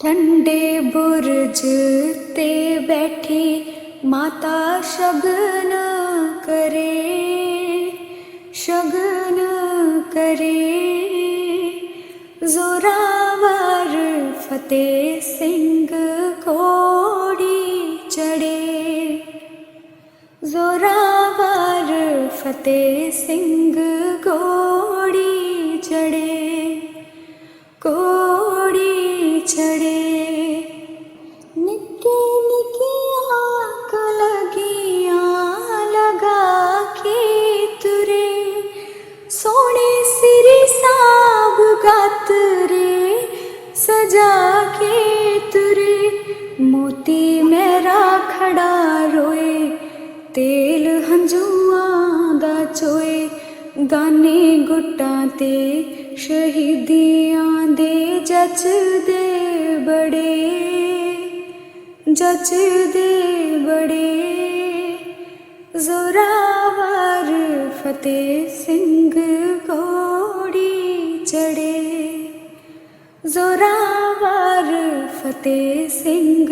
ਠੰਡੇ ਬੁਰਜ ਤੇ ਬੈਠੀ ਮਾਤਾ ਸ਼ਗਨ ਕਰੇ ਸ਼ਗਨ ਕਰੇ। ਜ਼ੋਰਾਵਰ ਫਤਿਹ ਸਿੰਘ ਕੋੜੀ ਚੜੇ। ਜ਼ੋਰਾਵਰ ਫਤਿਹ ਸਿੰਘ ਕੋੜੀ ਚੜੇ। ਕੋੜੀ ਚੜੇ ਤੇ ਸ਼ਹੀਦੀਆਂ ਦੇ ਜੱਜਦੇ ਬੜੇ ਜੱਜਦੇ ਬੜੇ। ਜ਼ੋਰਾਵਰ ਫਤਿਹ ਸਿੰਘ ਕੋੜੀ ਚੜੇ। ਜ਼ੋਰਾਵਰ ਫਤਿਹ ਸਿੰਘ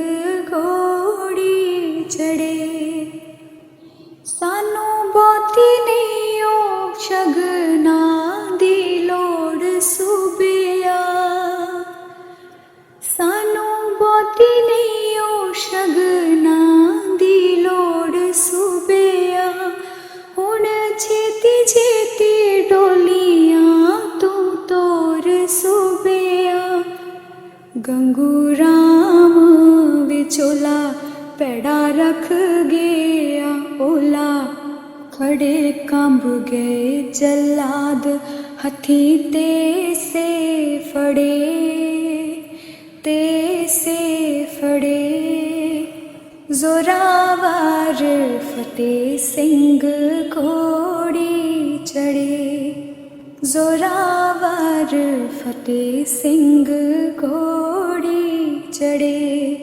ਕੋੜੀ ਚੜੇ। ਸਾਨੂੰ ਬਹੁਤੀ ਨਹੀਂ ਉਹ ਸ਼ਗ ਖੜੇ ਕੰਬ ਗਏ ਜਲਾਦ, ਹੱਥੀ ਤੇ ਸੇ ਫੜੇ, ਤੇ ਸੇ ਫੜੇ। ਜ਼ੋਰਾਵਰ ਫਤਿਹ ਸਿੰਘ ਘੋੜੀ ਚੜੇ ਜ਼ੋਰਾਵਰ ਫਤਿਹ ਸਿੰਘ ਘੋੜੀ ਚੜੇ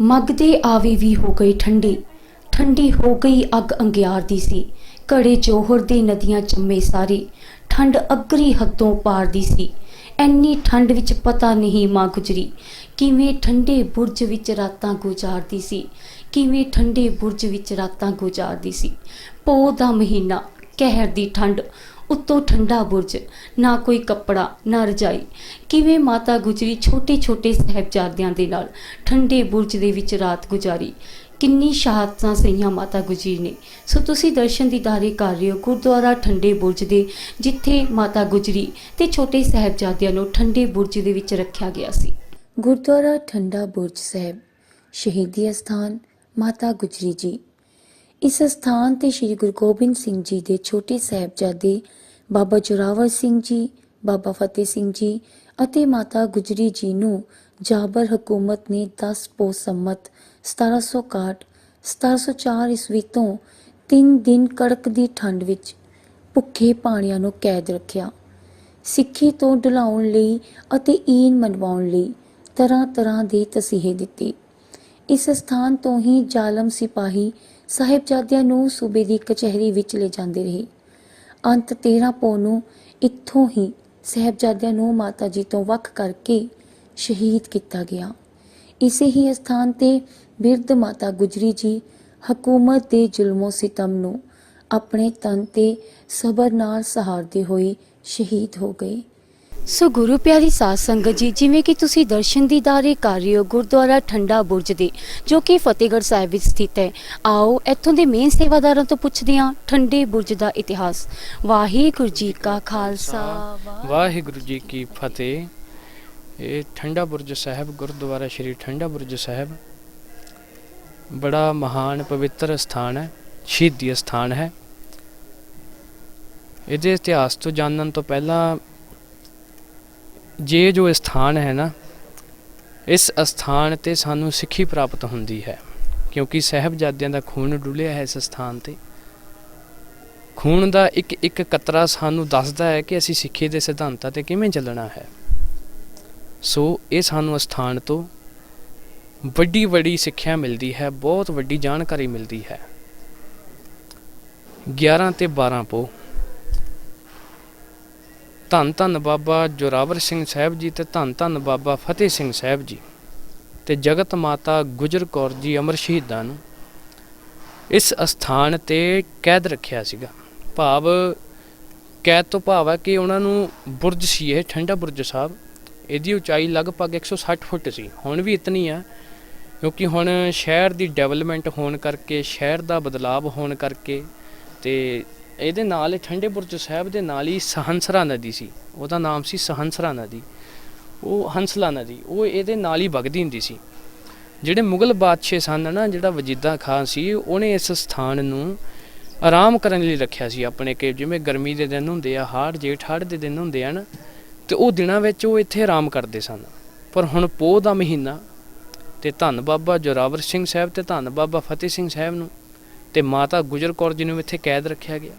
ਮਗਦੇ ਆਵੇ ਵੀ ਹੋ ਗਈ ਠੰਡੀ। ਠੰਡੀ ਹੋ ਗਈ ਅੱਗ ਅੰਗਿਆਰਦੀ ਸੀ। ਘੜੇ ਜੋਹਰ ਦੇ ਨਦੀਆਂ ਚੰਮੇ ਸਾਰੇ। ਠੰਡ ਅਗਰੀ ਹੱਦੋਂ ਪਾਰਦੀ ਸੀ। ਐਨੀ ਠੰਡ ਵਿੱਚ ਪਤਾ ਨਹੀਂ ਮਾਂ ਗੁਜਰੀ, ਕਿਵੇਂ ਠੰਡੇ ਬੁਰਜ ਵਿੱਚ ਰਾਤਾਂ ਗੁਜ਼ਾਰਦੀ ਸੀ, ਕਿਵੇਂ ਠੰਡੇ ਬੁਰਜ ਵਿੱਚ ਰਾਤਾਂ ਗੁਜ਼ਾਰਦੀ ਸੀ। ਪੋ ਦਾ ਮਹੀਨਾ, ਕਹਿਰ ਦੀ ਠੰਡ, ਉੱਤੋਂ ਠੰਡਾ ਬੁਰਜ, ਨਾ ਕੋਈ ਕੱਪੜਾ, ਨਾ ਰਜਾਈ। ਕਿਵੇਂ ਮਾਤਾ ਗੁਜਰੀ ਛੋਟੇ ਛੋਟੇ ਸਾਹਿਬਜ਼ਾਦਿਆਂ ਦੇ ਨਾਲ ਠੰਡੇ ਬੁਰਜ ਦੇ ਵਿੱਚ ਰਾਤ ਗੁਜ਼ਾਰੀ। ਕਿੰਨੀ ਸ਼ਹਾਦਤਾਂ ਸਹੀਆਂ ਮਾਤਾ ਗੁਜਰੀ ਨੇ। ਸੋ ਤੁਸੀਂ ਦਰਸ਼ਨ ਦੀਦਾਰੇ ਕਰ ਰਹੇ ਹੋ ਗੁਰਦੁਆਰਾ ਠੰਡੇ ਬੁਰਜ ਦੇ, ਜਿੱਥੇ ਮਾਤਾ ਗੁਜਰੀ ਤੇ ਛੋਟੇ ਸਾਹਿਬਜ਼ਾਦਿਆਂ ਨੂੰ ਠੰਡੇ ਬੁਰਜ ਦੇ ਵਿੱਚ ਰੱਖਿਆ ਗਿਆ ਸੀ। ਗੁਰਦੁਆਰਾ ਠੰਡਾ ਬੁਰਜ ਸਾਹਿਬ, ਸ਼ਹੀਦੀ ਅਸਥਾਨ, ਮਾਤਾ ਗੁਜਰੀ ਜੀ। ਇਸ ਸਥਾਨ ਤੇ ਸ੍ਰੀ ਗੁਰੂ ਗੋਬਿੰਦ ਸਿੰਘ ਜੀ ਦੇ ਛੋਟੇ ਸਾਹਿਬਜ਼ਾਦੇ ਬਾਬਾ ਜੋਰਾਵਰ ਸਿੰਘ ਜੀ, ਬਾਬਾ ਫਤਿਹ ਸਿੰਘ ਜੀ ਅਤੇ ਮਾਤਾ ਗੁਜਰੀ ਜੀ ਨੂੰ ਜਾਬਰ ਹਕੂਮਤ ਨੇ 10 ਪੋ ਸੰਮਤ 1761 1704 ਈਸਵੀ ਤੋਂ 3 ਦਿਨ ਕੜਕ ਦੀ ਠੰਡ ਵਿੱਚ ਭੁੱਖੇ ਪਾਣੀਆਂ ਨੂੰ ਕੈਦ ਰੱਖਿਆ। ਸਿੱਖੀ ਤੋਂ ਡਲਾਉਣ ਲਈ ਅਤੇ ਈਨ ਮਨਵਾਉਣ ਲਈ ਤਰ੍ਹਾਂ ਤਰ੍ਹਾਂ ਦੇ ਤਸੀਹੇ ਦਿੱਤੇ। ਇਸ ਸਥਾਨ ਤੋਂ ਹੀ ਜ਼ਾਲਮ ਸਿਪਾਹੀ ਸਾਹਿਬਜ਼ਾਦਿਆਂ ਨੂੰ ਸੂਬੇ ਦੀ ਕਚਹਿਰੀ ਵਿੱਚ ਲੈ ਜਾਂਦੇ ਰਹੇ। ਅੰਤ 13 ਪੋ ਨੂੰ ਇੱਥੋਂ ਹੀ ਸਾਹਿਬਜ਼ਾਦਿਆਂ ਨੂੰ ਮਾਤਾ ਜੀ ਤੋਂ ਵੱਖ ਕਰਕੇ ਸ਼ਹੀਦ ਕੀਤਾ ਗਿਆ। ਇਸੇ ਹੀ ਸਥਾਨ ਤੇ ਬਿਰਧ ਮਾਤਾ ਗੁਜਰੀ ਜੀ ਹਕੂਮਤ ਦੇ ਜ਼ੁਲਮੋ ਸਿਤਮ ਨੂੰ ਆਪਣੇ ਤਨ ਤੇ ਸਬਰ ਨਾਲ ਸਹਾਰਦੇ ਹੋਏ ਸ਼ਹੀਦ ਹੋ ਗਏ। ਸੋ ਗੁਰੂ ਪਿਆਰੀ ਸਾਧ ਸੰਗਤ ਜੀ, ਜਿਵੇਂ ਕਿ ਤੁਸੀਂ ਦਰਸ਼ਨ ਦੀਦਾਰੇ ਕਰ ਰਹੇ ਹੋ, ਗੁਰਦੁਆਰਾ ਠੰਡਾ ਬੁਰਜ ਦੇ, ਜੋ ਕਿ ਫਤਿਹਗੜ੍ਹ ਸਾਹਿਬ ਵਿੱਚ ਸਥਿਤ ਹੈ। ਆਓ ਇੱਥੋਂ ਦੇ ਮੇਨ ਸੇਵਾਦਾਰਾਂ ਤੋਂ ਪੁੱਛਦੇ ਹਾਂ, ਠੰਡੇ ਬੁਰਜ ਦਾ ਇਤਿਹਾਸ। ਵਾਹਿਗੁਰੂ ਜੀ ਕਾ ਖਾਲਸਾ, ਵਾਹਿਗੁਰੂ ਜੀ ਕੀ ਫਤਿਹ। ਇਹ ਠੰਡਾ ਬੁਰਜ ਸਾਹਿਬ, ਗੁਰਦੁਆਰਾ ਸ਼੍ਰੀ ਠੰਡਾ ਬੁਰਜ ਸਾਹਿਬ। ਬੜਾ ਮਹਾਨ, ਪਵਿੱਤਰ ਸਥਾਨ ਹੈ, ਸ਼ਹੀਦੀ ਸਥਾਨ ਹੈ। ਇਹਦੇ ਇਤਿਹਾਸ ਤੋਂ ਜਾਣਨ ਤੋਂ ਪਹਿਲਾਂ ਜੇ ਜੋ ਸਥਾਨ ਹੈ ਨਾ, ਇਸ ਅਸਥਾਨ ਤੇ ਸਾਨੂੰ ਸਿੱਖੀ ਪ੍ਰਾਪਤ ਹੁੰਦੀ ਹੈ, ਕਿਉਂਕਿ ਸਾਹਿਬਜ਼ਾਦਿਆਂ ਦਾ ਖੂਨ ਡੁੱਲਿਆ ਹੈ ਇਸ ਸਥਾਨ ਤੇ। ਖੂਨ ਦਾ ਇੱਕ ਇੱਕ ਕਤਰਾ ਸਾਨੂੰ ਦੱਸਦਾ ਹੈ ਕਿ ਅਸੀਂ ਸਿੱਖੀ ਦੇ ਸਿਧਾਂਤਾਂ ਤੇ ਕਿਵੇਂ ਚੱਲਣਾ ਹੈ। ਸੋ ਇਹ ਸਾਨੂੰ ਅਸਥਾਨ ਤੋਂ ਵੱਡੀ ਵੱਡੀ ਸਿੱਖਿਆ ਮਿਲਦੀ ਹੈ, ਬਹੁਤ ਵੱਡੀ ਜਾਣਕਾਰੀ ਮਿਲਦੀ ਹੈ। 11 ਤੇ 12 ਪੋ। ਧੰਨ ਧੰਨ ਬਾਬਾ ਜੋਰਾਵਰ ਸਿੰਘ ਸਾਹਿਬ ਜੀ ਤੇ ਧੰਨ ਧੰਨ ਬਾਬਾ ਫਤਿਹ ਸਿੰਘ ਸਾਹਿਬ ਜੀ ਤੇ ਜਗਤ ਮਾਤਾ ਗੁਜਰ ਕੌਰ ਜੀ ਅਮਰ ਸ਼ਹੀਦਾਂ ਨੂੰ ਇਸ ਅਸਥਾਨ ਤੇ ਕੈਦ ਰੱਖਿਆ ਸੀਗਾ। ਭਾਵ ਕੈਦ ਤੋਂ ਭਾਵ ਹੈ ਕਿ ਉਹਨਾਂ ਨੂੰ ਬੁਰਜ ਸੀ ਇਹ, ਠੰਡਾ ਬੁਰਜ ਸਾਹਿਬ। ਇਹਦੀ ਉਚਾਈ ਲਗਭਗ 160 ਫੁੱਟ ਸੀ। ਹੁਣ ਵੀ ਇਤਨੀ ਆ, ਕਿਉਂਕਿ ਹੁਣ ਸ਼ਹਿਰ ਦੀ ਡਿਵੈਲਪਮੈਂਟ ਹੋਣ ਕਰਕੇ, ਸ਼ਹਿਰ ਦਾ ਬਦਲਾਵ ਹੋਣ ਕਰਕੇ ਤੇ ਇਹਦੇ ਨਾਲ ਹੀ ਠੰਡੇ ਬੁਰਜ ਸਾਹਿਬ ਦੇ ਨਾਲ ਹੀ ਸਹੰਸਰਾ ਨਦੀ ਸੀ। ਉਹਦਾ ਨਾਮ ਸੀ ਸਹੰਸਰਾ ਨਦੀ। ਉਹ ਹੰਸਲਾ ਨਦੀ, ਉਹ ਇਹਦੇ ਨਾਲ ਹੀ ਵਗਦੀ ਹੁੰਦੀ ਸੀ। ਜਿਹੜੇ ਮੁਗਲ ਬਾਦਸ਼ਾਹ ਸਨ ਨਾ, ਜਿਹੜਾ ਵਜੀਦਾ ਖਾਨ ਸੀ, ਉਹਨੇ ਇਸ ਸਥਾਨ ਨੂੰ ਆਰਾਮ ਕਰਨ ਲਈ ਰੱਖਿਆ ਸੀ। ਆਪਣੇ ਕਿ ਜਿਵੇਂ ਗਰਮੀ ਦੇ ਦਿਨ ਹੁੰਦੇ ਆ, ਹਾੜ ਜੇਠ ਹਾੜ ਦੇ ਦਿਨ ਹੁੰਦੇ ਆ ਨਾ ਤੇ ਉਹ ਦਿਨਾਂ ਵਿੱਚ ਉਹ ਇੱਥੇ ਆਰਾਮ ਕਰਦੇ ਸਨ। ਪਰ ਹੁਣ ਪੋਹ ਦਾ ਮਹੀਨਾ ਤੇ ਧੰਨ ਬਾਬਾ ਜੋਰਾਵਰ ਸਿੰਘ ਸਾਹਿਬ ਤੇ ਧੰਨ ਬਾਬਾ ਫਤਿਹ ਸਿੰਘ ਸਾਹਿਬ ਨੂੰ ਤੇ ਮਾਤਾ ਗੁਜਰ ਕੌਰ ਜੀ ਨੂੰ ਇੱਥੇ ਕੈਦ ਰੱਖਿਆ ਗਿਆ।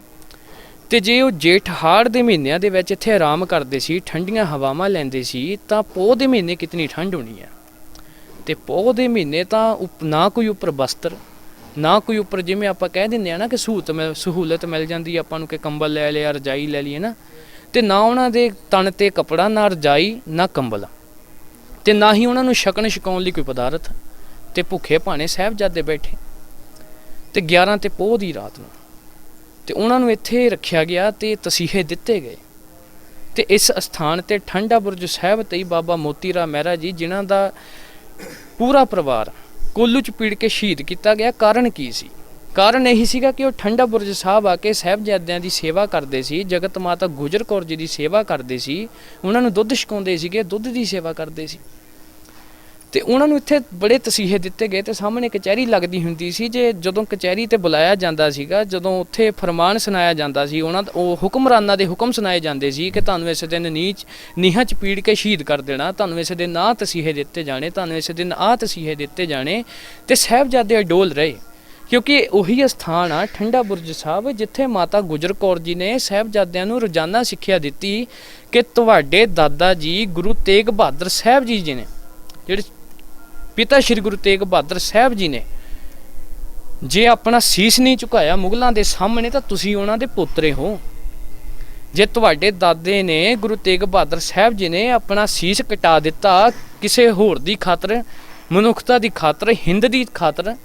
ਤੇ ਜੇ ਉਹ ਜੇਠ ਹਾੜ ਦੇ ਮਹੀਨਿਆਂ ਦੇ ਵਿੱਚ ਇੱਥੇ ਆਰਾਮ ਕਰਦੇ ਸੀ, ਠੰਡੀਆਂ ਹਵਾਵਾਂ ਲੈਂਦੇ ਸੀ, ਤਾਂ ਪੋਹ ਦੇ ਮਹੀਨੇ ਕਿਤਨੀ ਠੰਡ ਹੋਣੀ ਹੈ ਤੇ ਪੋਹ ਦੇ ਮਹੀਨੇ ਤਾਂ ਉਪ- ਨਾ ਕੋਈ ਉੱਪਰ ਬਸਤਰ, ਨਾ ਕੋਈ ਉੱਪਰ ਜਿਵੇਂ ਆਪਾਂ ਕਹਿ ਦਿੰਦੇ ਆ ਨਾ ਕਿ ਸਹੂਲਤ ਮਿਲ ਸਹੂਲਤ ਮਿਲ ਜਾਂਦੀ ਆ ਆਪਾਂ ਨੂੰ ਕਿ ਕੰਬਲ ਲੈ ਲਿਆ, ਰਜਾਈ ਲੈ ਲਈ ਨਾ ਤੇ ਨਾ ਉਹਨਾਂ ਦੇ ਤਣ ਤੇ ਕਪੜਾ, ਨਾ ਰਜਾਈ, ਨਾ ਕੰਬਲ। ਤੇ ਨਾ ਹੀ ਉਹਨਾਂ ਨੂੰ ਛਕਣ ਛਕਾਉਣ ਲਈ ਕੋਈ ਪਦਾਰਥ। ਤੇ ਭੁੱਖੇ ਭਾਣੇ ਸਾਹਿਬਜ਼ਾਦੇ ਬੈਠੇ। ਤੇ 11 ਤੇ ਪੋਹ ਦੀ ਰਾਤ ਨੂੰ। ਤੇ ਉਹਨਾਂ ਨੂੰ ਇੱਥੇ ਰੱਖਿਆ ਗਿਆ ਤੇ ਤਸੀਹੇ ਦਿੱਤੇ ਗਏ। ਤੇ ਇਸ ਅਸਥਾਨ ਤੇ ਠੰਡਾ ਬੁਰਜ ਸਾਹਿਬ ਤੇ ਹੀ ਬਾਬਾ ਮੋਤੀ ਰਾਮ ਮਹਿਰਾ ਜੀ, ਜਿਨ੍ਹਾਂ ਦਾ ਪੂਰਾ ਪਰਿਵਾਰ ਕੋਲੂ ਚ ਪੀੜ ਕੇ ਸ਼ਹੀਦ ਕੀਤਾ ਗਿਆ। ਕਾਰਨ ਕੀ ਸੀ? ਕਾਰਨ ਇਹੀ ਸੀਗਾ ਕਿ ਉਹ ਠੰਡਾ ਬੁਰਜ ਸਾਹਿਬ ਆ ਕੇ ਸਾਹਿਬਜ਼ਾਦਿਆਂ ਦੀ ਸੇਵਾ ਕਰਦੇ ਸੀ, ਜਗਤ ਮਾਤਾ ਗੁਜਰ ਕੌਰ ਜੀ ਦੀ ਸੇਵਾ ਕਰਦੇ ਸੀ, ਉਹਨਾਂ ਨੂੰ ਦੁੱਧ ਛਕਾਉਂਦੇ ਸੀਗੇ, ਦੁੱਧ ਦੀ ਸੇਵਾ ਕਰਦੇ ਸੀ। ਤੇ ਉਹਨਾਂ ਨੂੰ ਇੱਥੇ ਬੜੇ ਤਸੀਹੇ ਦਿੱਤੇ ਗਏ ਤੇ ਸਾਹਮਣੇ ਕਚਹਿਰੀ ਲੱਗਦੀ ਹੁੰਦੀ ਸੀ, ਜੇ ਜਦੋਂ ਕਚਹਿਰੀ ਤੇ ਬੁਲਾਇਆ ਜਾਂਦਾ ਸੀਗਾ, ਜਦੋਂ ਉੱਥੇ ਫਰਮਾਨ ਸੁਣਾਇਆ ਜਾਂਦਾ ਸੀ, ਉਹਨਾਂ ਉਹ ਹੁਕਮਰਾਨਾਂ ਦੇ ਹੁਕਮ ਸੁਣਾਏ ਜਾਂਦੇ ਸੀ ਕਿ ਤੁਹਾਨੂੰ ਇਸ ਦਿਨ ਨੀਚ, ਨੀਹਾਂ ਚ ਪੀੜ ਕੇ ਸ਼ਹੀਦ ਕਰ ਦੇਣਾ, ਤੁਹਾਨੂੰ ਇਸ ਦਿਨ ਆਹ ਤਸੀਹੇ ਦਿੱਤੇ ਜਾਣੇ, ਤੁਹਾਨੂੰ ਇਸ ਦਿਨ ਆਹ ਤਸੀਹੇ ਦਿੱਤੇ ਜਾਣੇ ਤੇ ਸਾਹਿਬਜ਼ਾਦੇ ਅਡੋਲ ਰਹੇ। ਕਿਉਂਕਿ ਉਹੀ ਅਸਥਾਨ ਆ ਠੰਡਾ ਬੁਰਜ ਸਾਹਿਬ, ਜਿੱਥੇ ਮਾਤਾ ਗੁਜਰ ਕੌਰ ਜੀ ਨੇ ਸਾਹਿਬਜ਼ਾਦਿਆਂ ਨੂੰ ਰੋਜ਼ਾਨਾ ਸਿੱਖਿਆ ਦਿੱਤੀ ਕਿ ਤੁਹਾਡੇ ਦਾਦਾ ਜੀ ਗੁਰੂ ਤੇਗ ਬਹਾਦਰ ਸਾਹਿਬ ਜੀ ਜੀ ਨੇ, ਜਿਹੜੇ ਪਿਤਾ ਸ਼੍ਰੀ ਗੁਰੂ ਤੇਗ ਬਹਾਦਰ ਸਾਹਿਬ ਜੀ ਨੇ, ਜੇ ਆਪਣਾ ਸੀਸ ਨਹੀਂ ਝੁਕਾਇਆ ਮੁਗਲਾਂ ਦੇ ਸਾਹਮਣੇ ਤਾਂ ਤੁਸੀਂ ਉਹਨਾਂ ਦੇ ਪੁੱਤਰੇ ਹੋ। ਜੇ ਤੁਹਾਡੇ ਦਾਦੇ ਨੇ ਗੁਰੂ ਤੇਗ ਬਹਾਦਰ ਸਾਹਿਬ ਜੀ ਨੇ ਆਪਣਾ ਸੀਸ ਕਟਾ ਦਿੱਤਾ ਕਿਸੇ ਹੋਰ ਦੀ ਖਾਤਰ, ਮਨੁੱਖਤਾ ਦੀ ਖਾਤਰ, ਹਿੰਦ ਦੀ ਖਾਤਰ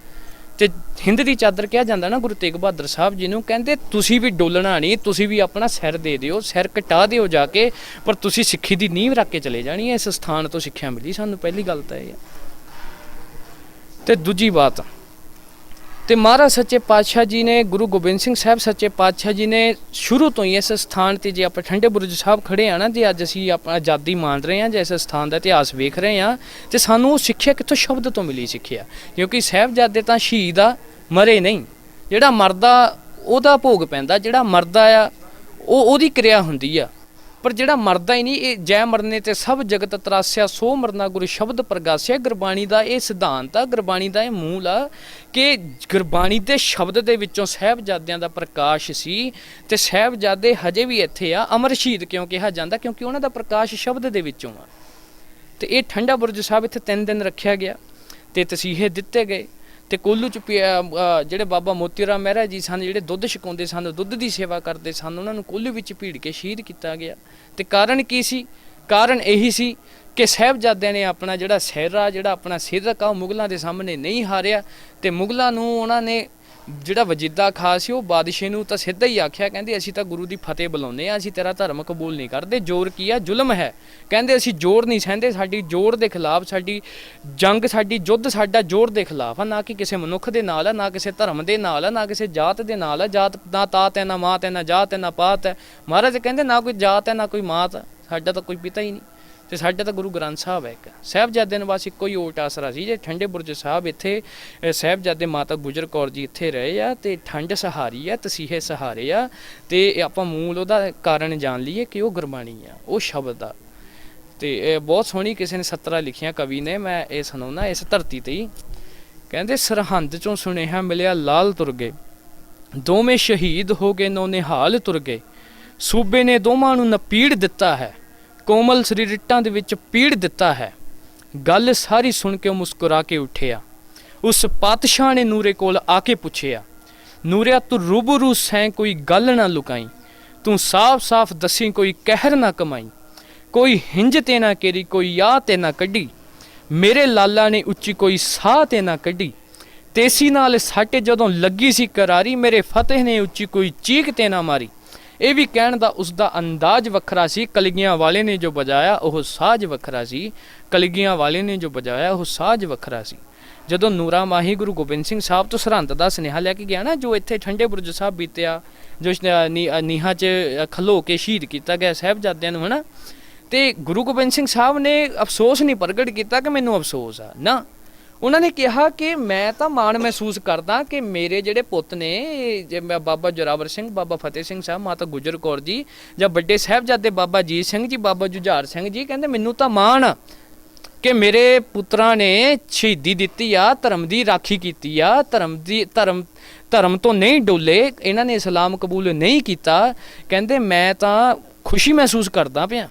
ਤੇ ਹਿੰਦ ਦੀ ਚਾਦਰ ਕਿਹਾ ਜਾਂਦਾ ਨਾ ਗੁਰੂ ਤੇਗ ਬਹਾਦਰ ਸਾਹਿਬ ਜੀ ਨੂੰ, ਕਹਿੰਦੇ ਤੁਸੀਂ ਵੀ ਡੋਲਣਾ ਨਹੀਂ, ਤੁਸੀਂ ਵੀ ਆਪਣਾ ਸਿਰ ਦੇ ਦਿਓ, ਸਿਰ ਕਟਾ ਦਿਓ ਜਾ ਕੇ, ਪਰ ਤੁਸੀਂ ਸਿੱਖੀ ਦੀ ਨੀਂਹ ਰੱਖ ਕੇ ਚਲੇ ਜਾਣੀ ਹੈ, ਇਸ ਸਥਾਨ ਤੋਂ ਸਿੱਖਿਆ ਮਿਲੀ ਸਾਨੂੰ ਪਹਿਲੀ ਗੱਲ ਤਾਂ ਇਹ ਹੈ। ਤੇ ਦੂਜੀ ਬਾਤ ਤੇ ਮਹਾਰਾਜ ਸੱਚੇ ਪਾਤਸ਼ਾਹ ਜੀ ਨੇ, ਗੁਰੂ ਗੋਬਿੰਦ ਸਿੰਘ ਸਾਹਿਬ ਸੱਚੇ ਪਾਤਸ਼ਾਹ ਜੀ ਨੇ ਸ਼ੁਰੂ ਤੋਂ ਹੀ ਇਸ ਸਥਾਨ ਤੇ ਜੇ ਆਪਾਂ ਠੰਡੇ ਬੁਰਜ ਸਾਹਿਬ ਖੜੇ ਆ ਨਾ, ਤੇ ਅੱਜ ਅਸੀਂ ਆਪਣਾ ਆਜ਼ਾਦੀ ਮਾਣ ਰਹੇ ਹਾਂ, ਜੇ ਇਸ ਸਥਾਨ ਦਾ ਇਤਿਹਾਸ ਵੇਖ ਰਹੇ ਹਾਂ, ਤੇ ਸਾਨੂੰ ਉਹ ਸਿੱਖਿਆ ਕਿੱਥੋਂ ਸ਼ਬਦ ਤੋਂ ਮਿਲੀ ਸਿੱਖਿਆ? ਕਿਉਂਕਿ ਸਾਹਿਬਜ਼ਾਦੇ ਤਾਂ ਸ਼ਹੀਦ ਆ, ਮਰੇ ਨਹੀਂ। ਜਿਹੜਾ ਮਰਦਾ, ਉਹਦਾ ਭੋਗ ਪੈਂਦਾ, ਜਿਹੜਾ ਮਰਦਾ ਆ, ਉਹ ਉਹਦੀ ਕਿਰਿਆ ਹੁੰਦੀ ਆ। ਪਰ ਜਿਹੜਾ ਮਰਦਾ ਹੀ ਨਹੀਂ, ਇਹ ਜੈ ਮਰਨੇ ਤੇ ਸਭ ਜਗਤ ਤਰਾਸਿਆ, ਸੋ ਮਰਨਾ ਗੁਰੂ ਸ਼ਬਦ ਪ੍ਰਗਾਸਿਆ। ਗੁਰਬਾਣੀ ਦਾ ਇਹ ਸਿਧਾਂਤ ਆ, ਗੁਰਬਾਣੀ ਦਾ ਇਹ ਮੂਲ ਆ ਕਿ ਗੁਰਬਾਣੀ ਦੇ ਸ਼ਬਦ ਦੇ ਵਿੱਚੋਂ ਸਹਿਬਜ਼ਾਦਿਆਂ ਦਾ ਪ੍ਰਕਾਸ਼ ਸੀ ਤੇ ਸਹਿਬਜ਼ਾਦੇ ਹਜੇ ਵੀ ਇੱਥੇ ਆ, ਅਮਰ ਸ਼ਹੀਦ ਕਿਉਂ ਕਿਹਾ ਜਾਂਦਾ? ਕਿਉਂਕਿ ਉਹਨਾਂ ਦਾ ਪ੍ਰਕਾਸ਼ ਸ਼ਬਦ ਦੇ ਵਿੱਚੋਂ ਆ। ਤੇ ਇਹ ਠੰਡਾ ਬੁਰਜ ਸਾਹਿਬ ਇੱਥੇ ਤਿੰਨ ਦਿਨ ਰੱਖਿਆ ਗਿਆ ਤੇ ਤਸੀਹੇ ਦਿੱਤੇ ਗਏ। ਤੇ ਕੋਲੂ ਚ ਪਿਆ- ਜਿਹੜੇ ਬਾਬਾ ਮੋਤੀ ਰਾਮ ਮਹਿਰਾ ਜੀ ਸਨ, ਜਿਹੜੇ ਦੁੱਧ ਛਕਾਉਂਦੇ ਸਨ, ਦੁੱਧ ਦੀ ਸੇਵਾ ਕਰਦੇ ਸਨ, ਉਹਨਾਂ ਨੂੰ ਕੋਲੂ ਵਿੱਚ ਭੀੜ ਕੇ ਸ਼ਹੀਦ ਕੀਤਾ ਗਿਆ। ਤੇ ਕਾਰਨ ਕੀ ਸੀ? ਕਾਰਨ ਇਹੀ ਸੀ ਕਿ ਸਾਹਿਬਜ਼ਾਦਿਆਂ ਨੇ ਆਪਣਾ ਜਿਹੜਾ ਸਿਹਰਾ, ਜਿਹੜਾ ਆਪਣਾ ਸਿਰਕ ਆ ਉਹ ਮੁਗਲਾਂ ਦੇ ਸਾਹਮਣੇ ਨਹੀਂ ਹਾਰਿਆ, ਤੇ ਮੁਗਲਾਂ ਨੂੰ ਉਹਨਾਂ ਨੇ ਜਿਹੜਾ ਵਜੀਦਾ ਖਾਂ ਸੀ ਉਹ ਬਾਦਸ਼ਾਹ ਨੂੰ ਤਾਂ ਸਿੱਧਾ ਹੀ ਆਖਿਆ ਕਹਿੰਦੇ ਅਸੀਂ ਤਾਂ ਗੁਰੂ ਦੀ ਫਤਿਹ ਬੁਲਾਉਂਦੇ ਆ ਅਸੀਂ ਤੇਰਾ ਧਰਮ ਕਬੂਲ ਨਹੀਂ ਕਰਦੇ ਜ਼ੋਰ ਕੀ ਆ? ਜ਼ੁਲਮ ਹੈ। ਕਹਿੰਦੇ ਅਸੀਂ ਜ਼ੋਰ ਨਹੀਂ ਸਹਿੰਦੇ ਸਾਡੀ ਜ਼ੋਰ ਦੇ ਖਿਲਾਫ ਸਾਡੀ ਜੰਗ ਸਾਡੀ ਯੁੱਧ ਸਾਡਾ ਜ਼ੋਰ ਦੇ ਖਿਲਾਫ ਆ ਨਾ ਕਿ ਕਿਸੇ ਮਨੁੱਖ ਦੇ ਨਾਲ ਆ ਨਾ ਕਿਸੇ ਧਰਮ ਦੇ ਨਾਲ ਆ ਨਾ ਕਿਸੇ ਜਾਤ ਦੇ ਨਾਲ ਆ ਜਾਤ ਨਾ ਤਾਤ ਹੈ ਨਾ ਮਾਤ ਹੈ ਨਾ ਜਾਤ ਹੈ ਨਾ ਪਾਤ ਹੈ। ਮਹਾਰਾਜ ਕਹਿੰਦੇ ਨਾ ਕੋਈ ਜਾਤ ਹੈ ਨਾ ਕੋਈ ਮਾਤ ਹੈ, ਸਾਡਾ ਤਾਂ ਕੋਈ ਪਿਤਾ ਹੀ ਨਹੀਂ। ਤੇ ਸਾਡਾ ਤਾਂ ਗੁਰੂ ਗ੍ਰੰਥ ਸਾਹਿਬ ਹੈ ਇੱਕ। ਸਾਹਿਬਜ਼ਾਦੇ ਨੂੰ ਬਸ ਇੱਕੋ ਹੀ ਓਟ ਆਸਰਾ ਸੀ ਜੇ ਠੰਡੇ ਬੁਰਜ ਸਾਹਿਬ ਇੱਥੇ ਅ, ਸਾਹਿਬਜ਼ਾਦੇ ਮਾਤਾ ਗੁਜਰ ਕੌਰ ਜੀ ਇੱਥੇ ਰਹੇ ਆ ਤੇ ਠੰਡ ਸਹਾਰੀ ਆ ਤਸੀਹੇ ਸਹਾਰੇ ਆ ਤੇ ਆਪਾਂ ਮੂਲ ਉਹਦਾ ਕਾਰਨ ਜਾਣ ਲਈਏ ਕਿ ਉਹ ਗੁਰਬਾਣੀ ਆ ਉਹ ਸ਼ਬਦ ਆ। ਤੇ ਇਹ ਬਹੁਤ ਸੋਹਣੀ ਕਿਸੇ ਨੇ ਸਤਰਾ ਲਿਖੀਆਂ ਕਵੀ ਨੇ ਮੈਂ ਇਹ ਸੁਣਾਉਣਾ ਇਸ ਧਰਤੀ ਤੇ ਹੀ। ਕਹਿੰਦੇ ਸਰਹੰਦ ਚੋਂ ਸੁਨੇਹਾ ਮਿਲਿਆ ਲਾਲ ਤੁਰਗੇ। ਦੋਵੇਂ ਸ਼ਹੀਦ ਹੋ ਗਏ ਨੋ ਨਿਹਾਲ ਤੁਰਗੇ। ਸੂਬੇ ਨੇ ਦੋਵਾਂ ਨੂੰ ਨਪੀੜ ਦਿੱਤਾ ਹੈ। ਕੋਮਲ ਸਰੀਰਿੱਟਾਂ ਦੇ ਵਿੱਚ ਪੀੜ ਦਿੱਤਾ ਹੈ। ਗੱਲ ਸਾਰੀ ਸੁਣ ਕੇ ਉਹ ਮੁਸਕਰਾ ਕੇ ਉੱਠਿਆ। ਉਸ ਪਾਤਸ਼ਾਹ ਨੇ ਨੂਰੇ ਕੋਲ ਆ ਕੇ ਪੁੱਛਿਆ, ਨੂਰਿਆ, ਤੂੰ ਰੂਬਰੂ ਸੈਂ ਕੋਈ ਗੱਲ ਨਾ ਲੁਕਾਈ। ਤੂੰ ਸਾਫ਼-ਸਾਫ਼ ਦੱਸੀ ਕੋਈ ਕਹਿਰ ਨਾ ਕਮਾਈ। ਕੋਈ ਹਿੰਜ ਤੇ ਨਾ ਕੇਰੀ, ਕੋਈ ਯਾ ਤੇ ਨਾ ਕੱਢੀ। ਮੇਰੇ ਲਾਲਾ ਨੇ ਉੱਚੀ ਕੋਈ ਸਾਹ ਤੇ ਨਾ ਕੱਢੀ। ਤੇਸੀ ਨਾਲ ਸਾਟੇ ਜਦੋਂ ਲੱਗੀ ਸੀ ਕਰਾਰੀ, ਮੇਰੇ ਫਤਿਹ ਨੇ ਉੱਚੀ ਕੋਈ ਚੀਕ ਤੇ ਨਾ ਮਾਰੀ। ਇਹ ਵੀ ਕਹਿਣ ਦਾ ਉਸ ਦਾ ਅੰਦਾਜ਼ ਵੱਖਰਾ ਸੀ, ਕਲਗੀਆਂ ਵਾਲੇ ਨੇ ਜੋ ਵਜਾਇਆ ਉਹ ਸਾਜ਼ ਵੱਖਰਾ ਸੀ, ਕਲਗੀਆਂ ਵਾਲੇ ਨੇ ਜੋ ਬਜਾਇਆ ਉਹ ਸਾਜ਼ ਵੱਖਰਾ ਸੀ। ਜਦੋਂ ਨੂਰਾ ਮਾਹੀ ਗੁਰੂ ਗੋਬਿੰਦ ਸਿੰਘ ਸਾਹਿਬ ਤੋਂ ਸਰਹੰਦ ਦਾ ਸੁਨੇਹਾ ਲੈ ਕੇ ਗਿਆ ਨਾ, ਜੋ ਇੱਥੇ ਠੰਡੇ ਬੁਰਜ ਸਾਹਿਬ ਬੀਤਿਆ, ਜੋ ਨੀ- ਨੀਹਾਂ 'ਚ ਖਲੋ ਕੇ ਸ਼ਹੀਦ ਕੀਤਾ ਗਿਆ ਸਾਹਿਬਜ਼ਾਦਿਆਂ ਨੂੰ ਹਨਾ, ਤੇ ਗੁਰੂ ਗੋਬਿੰਦ ਸਿੰਘ ਸਾਹਿਬ ਨੇ ਅਫਸੋਸ ਨਹੀਂ ਪ੍ਰਗਟ ਕੀਤਾ ਕਿ ਮੈਨੂੰ ਅਫਸੋਸ ਆ, ਨਾ। ਉਹਨਾਂ ਨੇ ਕਿਹਾ ਕਿ ਮੈਂ ਤਾਂ ਮਾਣ ਮਹਿਸੂਸ ਕਰਦਾ ਕਿ ਮੇਰੇ ਜਿਹੜੇ ਪੁੱਤ ਨੇ, ਜੇ ਮੈਂ ਬਾਬਾ ਜੋਰਾਵਰ ਸਿੰਘ, ਬਾਬਾ ਫਤਿਹ ਸਿੰਘ ਸਾਹਿਬ, ਮਾਤਾ ਗੁਜਰ ਕੌਰ ਜੀ ਜਾਂ ਵੱਡੇ ਸਾਹਿਬਜ਼ਾਦੇ ਬਾਬਾ ਜੀਤ ਸਿੰਘ ਜੀ, ਬਾਬਾ ਜੁਝਾਰ ਸਿੰਘ ਜੀ, ਕਹਿੰਦੇ ਮੈਨੂੰ ਤਾਂ ਮਾਣ ਆ ਕਿ ਮੇਰੇ ਪੁੱਤਰਾਂ ਨੇ ਸ਼ਹੀਦੀ ਦਿੱਤੀ ਆ, ਧਰਮ ਦੀ ਰਾਖੀ ਕੀਤੀ ਆ, ਧਰਮ ਦੀ, ਧਰਮ ਧਰਮ ਤੋਂ ਨਹੀਂ ਡੋਲੇ, ਇਹਨਾਂ ਨੇ ਇਸਲਾਮ ਕਬੂਲ ਨਹੀਂ ਕੀਤਾ। ਕਹਿੰਦੇ ਮੈਂ ਤਾਂ ਖੁਸ਼ੀ ਮਹਿਸੂਸ ਕਰਦਾ ਪਿਆ।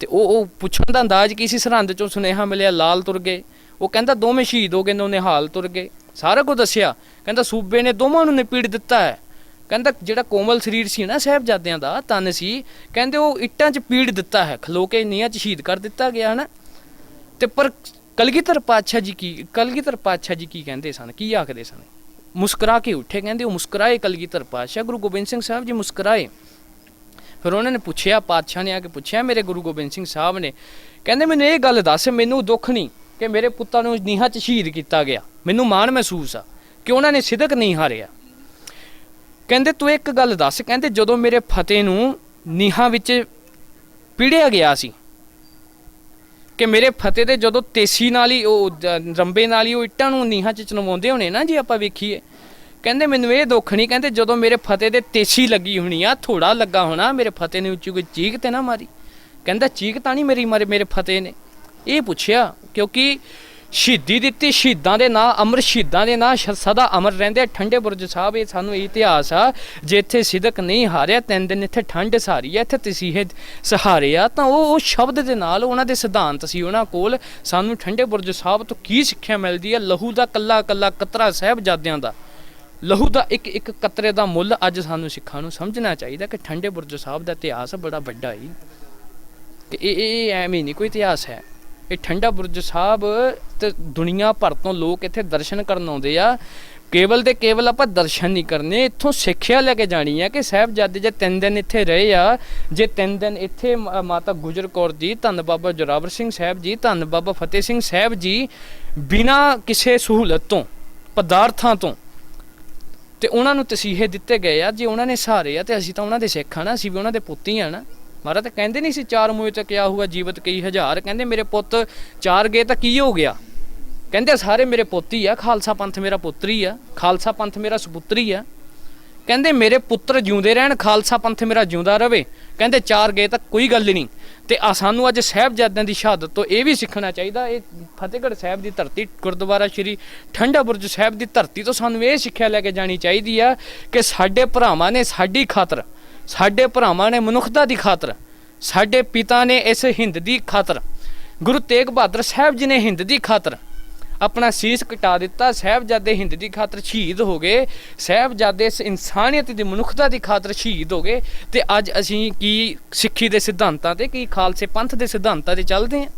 ਤੇ ਉਹ ਉਹ ਪੁੱਛਣ ਦਾ ਅੰਦਾਜ਼ ਕੀ ਸੀ? ਸਰਹੰਦ ਚੋਂ ਸੁਨੇਹਾ ਮਿਲਿਆ, ਲਾਲ ਤੁਰ ਗਏ। ਉਹ ਕਹਿੰਦਾ ਦੋਵੇਂ ਸ਼ਹੀਦ ਹੋ ਗਏ ਨੇ ਉਹਨੇ ਹਾਲ ਤੁਰ ਗਏ। ਸਾਰਾ ਕੁਝ ਦੱਸਿਆ। ਕਹਿੰਦਾ ਸੂਬੇ ਨੇ ਦੋਵਾਂ ਨੂੰ ਨਿਪੀੜ ਦਿੱਤਾ ਹੈ। ਕਹਿੰਦਾ ਜਿਹੜਾ ਕੋਮਲ ਸਰੀਰ ਸੀ ਨਾ ਸਾਹਿਬਜ਼ਾਦਿਆਂ ਦਾ, ਤਨ ਸੀ, ਕਹਿੰਦੇ ਉਹ ਇੱਟਾਂ 'ਚ ਪੀੜ ਦਿੱਤਾ ਹੈ। ਖਲੋ ਕੇ ਨੀਹਾਂ 'ਚ ਸ਼ਹੀਦ ਕਰ ਦਿੱਤਾ ਗਿਆ ਨਾ ਤੇ ਪਰ ਕਲਗੀਧਰ ਪਾਤਸ਼ਾਹ ਜੀ ਕੀ, ਕਲਗੀਧਰ ਪਾਤਸ਼ਾਹ ਜੀ ਕੀ ਕਹਿੰਦੇ ਸਨ? ਕੀ ਆਖਦੇ ਸਨ? ਮੁਸਕਰਾ ਕੇ ਉੱਠੇ, ਕਹਿੰਦੇ ਉਹ ਮੁਸਕਰਾਏ ਕਲਗੀਧਰ ਪਾਤਸ਼ਾਹ। ਗੁਰੂ ਗੋਬਿੰਦ ਸਿੰਘ ਸਾਹਿਬ ਜੀ ਮੁਸਕਰਾਏ। ਫਿਰ ਉਹਨਾਂ ਨੇ ਪੁੱਛਿਆ, ਪਾਤਸ਼ਾਹ ਨੇ ਆ ਕੇ ਪੁੱਛਿਆ, ਮੇਰੇ ਗੁਰੂ ਗੋਬਿੰਦ ਸਿੰਘ ਸਾਹਿਬ ਨੇ। ਕਹਿੰਦੇ, ਮੈਨੂੰ ਇਹ ਗੱਲ ਦੱਸ, ਮੈਨੂੰ ਦੁੱਖ ਨਹੀਂ ਕਿ ਮੇਰੇ ਪੁੱਤਾਂ ਨੂੰ ਨੀਹਾਂ 'ਚ ਸ਼ਹੀਦ ਕੀਤਾ ਗਿਆ। ਮੈਨੂੰ ਮਾਣ ਮਹਿਸੂਸ ਆ ਕਿ ਉਹਨਾਂ ਨੇ ਸਿਦਕ ਨਹੀਂ ਹਾਰਿਆ। ਕਹਿੰਦੇ, ਤੂੰ ਇੱਕ ਗੱਲ ਦੱਸ। ਕਹਿੰਦੇ, ਜਦੋਂ ਮੇਰੇ ਫਤਿਹ ਨੂੰ ਨੀਹਾਂ ਵਿੱਚ ਪੀੜਿਆ ਗਿਆ ਸੀ ਕਿ ਮੇਰੇ ਫਤਿਹ ਦੇ ਜਦੋਂ ਤੇਸੀ ਨਾਲ ਹੀ ਉਹ ਰੰਬੇ ਨਾਲ ਹੀ ਉਹ ਇੱਟਾਂ ਨੂੰ ਨੀਹਾਂ 'ਚ ਚਨਵਾਉਂਦੇ ਹੋਣੇ ਨਾ ਜੀ ਆਪਾਂ ਵੇਖੀਏ। ਕਹਿੰਦੇ, ਮੈਨੂੰ ਇਹ ਦੁੱਖ ਨਹੀਂ। ਕਹਿੰਦੇ, ਜਦੋਂ ਮੇਰੇ ਫਤਿਹ ਦੇ ਤੇਸੀ ਲੱਗੀ ਹੋਣੀ ਆ, ਥੋੜਾ ਲੱਗਾ ਹੋਣਾ, ਮੇਰੇ ਫਤਿਹ ਨੇ ਉੱਚੀ ਕੋਈ ਚੀਕ ਤੇ ਨਾ ਮਾਰੀ। ਕਹਿੰਦਾ ਚੀਕ ਤਾਂ ਨਹੀਂ ਮੇਰੀ ਮਾਰੇ, ਮੇਰੇ ਫਤਿਹ ਨੇ। ਇਹ ਪੁੱਛਿਆ ਕਿਉਂਕਿ ਸ਼ਹੀਦੀ ਦਿੱਤੀ ਸ਼ਹੀਦਾਂ ਦੇ ਨਾਂ, ਅਮਰ ਸ਼ਹੀਦਾਂ ਦੇ ਨਾਂ ਸਦਾ ਅਮਰ ਰਹਿੰਦੇ ਆ। ਠੰਡੇ ਬੁਰਜ ਸਾਹਿਬ, ਇਹ ਸਾਨੂੰ ਇਹ ਇਤਿਹਾਸ ਆ। ਜੇ ਇੱਥੇ ਸਿਦਕ ਨਹੀਂ ਹਾਰਿਆ, ਤਿੰਨ ਦਿਨ ਇੱਥੇ ਠੰਡ ਸਾਰੀ ਆ, ਇੱਥੇ ਤਸੀਹੇ ਸਹਾਰੇ ਆ, ਤਾਂ ਉਹ ਉਹ ਸ਼ਬਦ ਦੇ ਨਾਲ ਉਹਨਾਂ ਦੇ ਸਿਧਾਂਤ ਸੀ ਉਹਨਾਂ ਕੋਲ। ਸਾਨੂੰ ਠੰਡੇ ਬੁਰਜ ਸਾਹਿਬ ਤੋਂ ਕੀ ਸਿੱਖਿਆ ਮਿਲਦੀ ਹੈ ਲਹੂ ਦਾ ਕੱਲਾ ਕੱਲਾ ਕਤਰਾ ਸਾਹਿਬਜ਼ਾਦਿਆਂ ਦਾ। ਲਹੂ ਦਾ ਇੱਕ ਇੱਕ ਕਤਰੇ ਦਾ ਮੁੱਲ ਅੱਜ ਸਾਨੂੰ ਸਿੱਖਾਂ ਨੂੰ ਸਮਝਣਾ ਚਾਹੀਦਾ ਕਿ ਠੰਡੇ ਬੁਰਜ ਸਾਹਿਬ ਦਾ ਇਤਿਹਾਸ ਬੜਾ ਵੱਡਾ ਹੈ ਕਿ ਇਹ ਇਹ ਐਵੇਂ ਨਹੀਂ ਕੋਈ ਇਤਿਹਾਸ ਹੈ। ਇਹ ਠੰਡਾ ਬੁਰਜ ਸਾਹਿਬ ਤੇ ਦੁਨੀਆ ਭਰ ਤੋਂ ਲੋਕ ਇੱਥੇ ਦਰਸ਼ਨ ਕਰਨ ਆਉਂਦੇ ਆ। ਕੇਵਲ ਤੇ ਕੇਵਲ ਆਪਾਂ ਦਰਸ਼ਨ ਨਹੀਂ ਕਰਨੇ, ਇੱਥੋਂ ਸਿੱਖਿਆ ਲੈ ਕੇ ਜਾਣੀ ਆ ਕਿ ਸਾਹਿਬਜ਼ਾਦੇ ਜੇ ਤਿੰਨ ਦਿਨ ਇੱਥੇ ਰਹੇ ਆ, ਜੇ ਤਿੰਨ ਦਿਨ ਇੱਥੇ ਮ- ਮਾਤਾ ਗੁਜਰ ਕੌਰ ਜੀ, ਧੰਨ ਬਾਬਾ ਜੋਰਾਵਰ ਸਿੰਘ ਸਾਹਿਬ ਜੀ, ਧੰਨ ਬਾਬਾ ਫਤਿਹ ਸਿੰਘ ਸਾਹਿਬ ਜੀ, ਬਿਨਾ ਕਿਸੇ ਸਹੂਲਤ ਤੋਂ, ਪਦਾਰਥਾਂ ਤੋਂ, ਤੇ ਉਹਨਾਂ ਨੂੰ ਤਸੀਹੇ ਦਿੱਤੇ ਗਏ ਆ, ਜੇ ਉਹਨਾਂ ਨੇ ਸਹਾਰੇ ਆ ਤੇ ਅਸੀਂ ਤਾਂ ਉਹਨਾਂ ਦੇ ਸਿੱਖ ਆ ਨਾ, ਅਸੀਂ ਵੀ ਉਹਨਾਂ ਦੇ ਪੁੱਤ ਹੀ ਆ ਨਾ। ਮਹਾਰਾਜ ਤਾਂ ਕਹਿੰਦੇ ਨਹੀਂ ਸੀ ਚਾਰ ਮੂਏ ਤੇ ਕਿਆ ਹੋਊਗਾ ਜੀਵਤ ਕਈ ਹਜ਼ਾਰ, ਕਹਿੰਦੇ ਮੇਰੇ ਪੁੱਤ ਚਾਰ ਗਏ ਤਾਂ ਕੀ ਹੋ ਗਿਆ? ਕਹਿੰਦੇ ਸਾਰੇ ਮੇਰੇ ਪੋਤੀ ਆ, ਖਾਲਸਾ ਪੰਥ ਮੇਰਾ ਪੁੱਤਰੀ ਆ, ਖਾਲਸਾ ਪੰਥ ਮੇਰਾ ਸੁਪੁੱਤਰ ਆ। ਕਹਿੰਦੇ ਮੇਰੇ ਪੁੱਤਰ ਜਿਉਂਦੇ ਰਹਿਣ, ਖਾਲਸਾ ਪੰਥ ਮੇਰਾ ਜਿਉਂਦਾ ਰਵੇ। ਕਹਿੰਦੇ ਚਾਰ ਗਏ ਤਾਂ ਕੋਈ ਗੱਲ ਨਹੀਂ। ਤੇ ਆ ਸਾਨੂੰ ਅੱਜ ਸਾਹਿਬਜ਼ਾਦਿਆਂ ਦੀ ਸ਼ਹਾਦਤ ਤੋਂ ਇਹ ਵੀ ਸਿੱਖਣਾ ਚਾਹੀਦਾ, ਇਹ ਫਤਿਹਗੜ੍ਹ ਸਾਹਿਬ ਦੀ ਧਰਤੀ, ਗੁਰਦੁਆਰਾ ਸ਼੍ਰੀ ਠੰਡਾ ਬੁਰਜ ਸਾਹਿਬ ਦੀ ਧਰਤੀ ਤੋਂ ਸਾਨੂੰ ਇਹ ਸਿੱਖਿਆ ਲੈ ਕੇ ਜਾਣੀ ਚਾਹੀਦੀ ਆ ਕਿ ਸਾਡੇ ਭਰਾਵਾਂ ਨੇ ਸਾਡੀ ਖਾਤਰ ਸਾਡੇ ਭਰਾਵਾਂ ਨੇ ਮਨੁੱਖਤਾ ਦੀ ਖਾਤਰ, ਸਾਡੇ ਪਿਤਾ ਨੇ ਇਸ ਹਿੰਦ ਦੀ ਖਾਤਰ, ਗੁਰੂ ਤੇਗ ਬਹਾਦਰ ਸਾਹਿਬ ਜੀ ਨੇ ਹਿੰਦ ਦੀ ਖਾਤਰ ਆਪਣਾ ਸੀਸ ਕਟਾ ਦਿੱਤਾ, ਸਾਹਿਬਜ਼ਾਦੇ ਹਿੰਦ ਦੀ ਖਾਤਰ ਸ਼ਹੀਦ ਹੋ ਗਏ, ਸਾਹਿਬਜ਼ਾਦੇ ਇਸ ਇਨਸਾਨੀਅਤ ਦੀ ਮਨੁੱਖਤਾ ਦੀ ਖਾਤਰ ਸ਼ਹੀਦ ਹੋ ਗਏ ਤੇ ਅੱਜ ਅਸੀਂ ਕੀ ਸਿੱਖੀ ਦੇ ਸਿਧਾਂਤਾਂ ਤੇ, ਕੀ ਖਾਲਸੇ ਪੰਥ ਦੇ ਸਿਧਾਂਤਾਂ ਤੇ ਚੱਲਦੇ ਹਾਂ?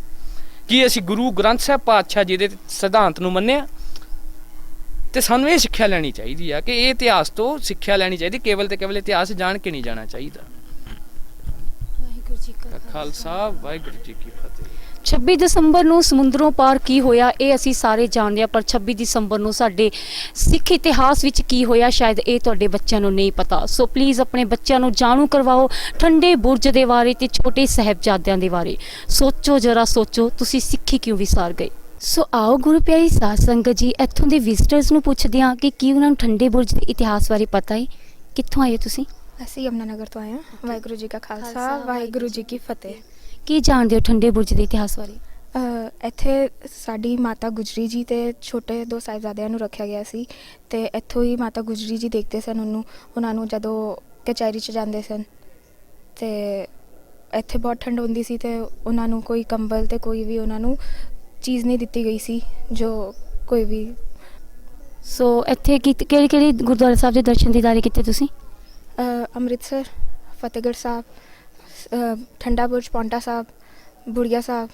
ਕੀ ਅਸੀਂ ਗੁਰੂ ਗ੍ਰੰਥ ਸਾਹਿਬ ਪਾਤਸ਼ਾਹ ਜੀ ਦੇ ਸਿਧਾਂਤ ਨੂੰ ਮੰਨਿਆ? ਤੇ ਸਾਨੂੰ ਇਹ ਸਿੱਖਿਆ ਲੈਣੀ ਚਾਹੀਦੀ ਆ ਕਿ ਇਹ ਇਤਿਹਾਸ ਤੋਂ ਸਿੱਖਿਆ ਲੈਣੀ ਚਾਹੀਦੀ ਕੇਵਲ ਤੇ ਕੇਵਲ ਇਤਿਹਾਸ ਜਾਣ ਕੇ ਨਹੀਂ ਜਾਣਾ ਚਾਹੀਦਾ। ਵਾਹਿਗੁਰੂ ਜੀ ਕਾ ਖਾਲਸਾ ਵਾਹਿਗੁਰੂ ਜੀ ਕੀ ਫਤਿਹ। 26 ਦਸੰਬਰ ਨੂੰ ਸਮੁੰਦਰੋਂ ਪਾਰ ਕੀ ਹੋਇਆ ਇਹ ਅਸੀਂ ਸਾਰੇ ਜਾਣਦੇ ਹਾਂ ਪਰ 26 ਦਸੰਬਰ ਨੂੰ ਸਾਡੇ ਸਿੱਖ ਇਤਿਹਾਸ ਵਿੱਚ ਕੀ ਹੋਇਆ ਸ਼ਾਇਦ ਇਹ ਤੁਹਾਡੇ ਬੱਚਿਆਂ ਨੂੰ ਨਹੀਂ ਪਤਾ। ਸੋ ਪਲੀਜ਼ ਆਪਣੇ ਬੱਚਿਆਂ ਨੂੰ ਜਾਣੂ ਕਰਵਾਓ ਠੰਡੇ ਬੁਰਜ ਦੇ ਬਾਰੇ ਤੇ ਛੋਟੇ ਸਾਹਿਬਜ਼ਾਦਿਆਂ ਦੇ ਬਾਰੇ। ਸੋਚੋ ਜਰਾ ਸੋਚੋ ਤੁਸੀਂ ਸਿੱਖੀ ਕਿਉਂ ਵਿਸਾਰ ਗਏ? ਸੋ ਆਓ ਗੁਰੂ ਪਿਆਰੀ ਸਾਧ ਸੰਗਤ ਜੀ ਇੱਥੋਂ ਦੇ ਵਿਜ਼ਟਰਸ ਨੂੰ ਪੁੱਛਦੇ ਹਾਂ ਕਿ ਕੀ ਉਹਨਾਂ ਨੂੰ ਠੰਡੇ ਬੁਰਜ ਦੇ ਇਤਿਹਾਸ ਬਾਰੇ ਪਤਾ ਹੈ ਕਿੱਥੋਂ ਆਏ ਹੋ ਤੁਸੀਂ? ਅਸੀਂ ਯਮੁਨਾਨਗਰ ਤੋਂ ਆਏ ਹਾਂ। ਵਾਹਿਗੁਰੂ ਜੀ ਕਾ ਖਾਲਸਾ ਵਾਹਿਗੁਰੂ ਜੀ ਕੀ ਫਤਿਹ। ਕੀ ਜਾਣਦੇ ਹੋ ਠੰਡੇ ਬੁਰਜ ਦੇ ਇਤਿਹਾਸ ਬਾਰੇ? ਅ, ਇੱਥੇ ਸਾਡੀ ਮਾਤਾ ਗੁਜਰੀ ਜੀ ਤੇ ਛੋਟੇ ਦੋ ਸਾਹਿਬਜ਼ਾਦਿਆਂ ਨੂੰ ਰੱਖਿਆ ਗਿਆ ਸੀ ਤੇ ਇੱਥੋਂ ਹੀ ਮਾਤਾ ਗੁਜਰੀ ਜੀ ਦੇਖਦੇ ਸਨ ਉਹਨੂੰ ਉਹਨਾਂ ਨੂੰ ਜਦੋਂ ਕਚਹਿਰੀ 'ਚ ਜਾਂਦੇ ਸਨ। ਤੇ ਇੱਥੇ ਬਹੁਤ ਠੰਡ ਹੁੰਦੀ ਸੀ ਤੇ ਉਹਨਾਂ ਨੂੰ ਕੋਈ ਕੰਬਲ ਤੇ ਕੋਈ ਵੀ ਉਹਨਾਂ ਨੂੰ ਚੀਜ਼ ਨਹੀਂ ਦਿੱਤੀ ਗਈ ਸੀ ਜੋ ਕੋਈ ਵੀ ਸੋ ਇੱਥੇ ਕੀ ਕਿਹੜੀ ਕਿਹੜੀ ਗੁਰਦੁਆਰਾ ਸਾਹਿਬ ਦੇ ਦਰਸ਼ਨ ਦੀਦਾਰੇ ਕੀਤੇ ਤੁਸੀਂ? ਅ, ਅੰਮ੍ਰਿਤਸਰ ਫਤਿਹਗੜ੍ਹ ਸਾਹਿਬ ਅ, ਠੰਡਾ ਬੁਰਜ ਪੌਂਟਾ ਸਾਹਿਬ ਬੁੜੀਆ ਸਾਹਿਬ